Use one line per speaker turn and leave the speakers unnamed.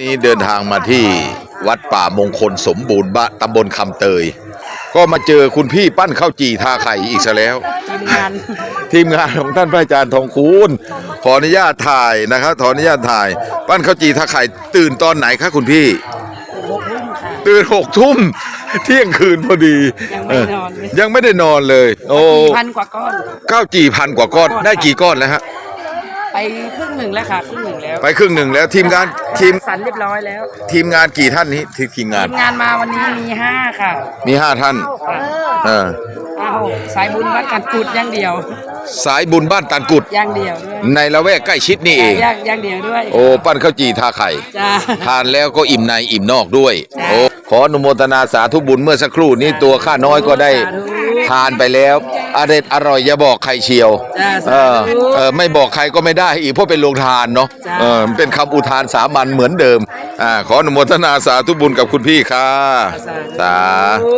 นี้เดินทางมาที่วัดป่ามงคลสมบูรณ์บ้านตำบลคำเตย ก็มาเจอคุณพี่ปั้นข้าวจี่ทาไข่อีกซะแล้ว
ทีมงาน
ทีมงานของท่านพระอาจารย์ทองคูณขออนุญาตถ่ายนะครับขออนุญาตถ่าย ปั้นข้าวจี่ทาไข่ตื่นตอนไหนคะคุณพี่
หกทุ่มค่ะ
ตื่นหกทุ่มเที่ยงคืนพอดี
ยังไม่นอนเลย
เยังไม่ได้นอนเลย โอ้
กี่พันกว่าก้อน
ข้าวจี่พันกว่าก้อนได้กี่ก้อนแล้วฮะ
ไปครึ่งหนึ่งแล้วค่ะครึ่งหนึ่งแล้ว
ไปครึ่งหนึ่งแล้วทีมงานทีม
สันเรียบร้อยแล้ว
ทีมงานกี่ท่านนี้ทีทีมงาน
ทีมงานมาวันนี้มีห้าค่ะ
มีห้าท่าน
ค่ะ
เออ
อ้าวสายบุญวัดกันกุดอย่างเดียว
สายบุญบ้านตานกุด
อย่างเดียวด้วย
ในละแวกใกล้ชิดนี่เอง
อย่างอย่างเดียวด้วย
โอ้ปั้นข้าวจี่ทาไข่
จ้า
ทานแล้วก็อิ่มในอิ่มนอกด้วย
จ้ะ
โอ้ขออนุโมทนาสาธุบุญเมื่อสักครู่นี้ตัวข้าน้อยก็ได้
สาธุ
ทานไปแล้วอร่อยอร่อยอย่าบอกใครเชียว
จ้า
เอ
สา
อ
ธุ
เออไม่บอกใครก็ไม่ได้อีกเพราะเป็นโรงทานเนาะ
จ้ะ
เออมันเป็นคำอุทานสามัญเหมือนเดิมอ่าขออนุโมทนาสาธุบุญกับคุณพี่ค่ะสา
ธุ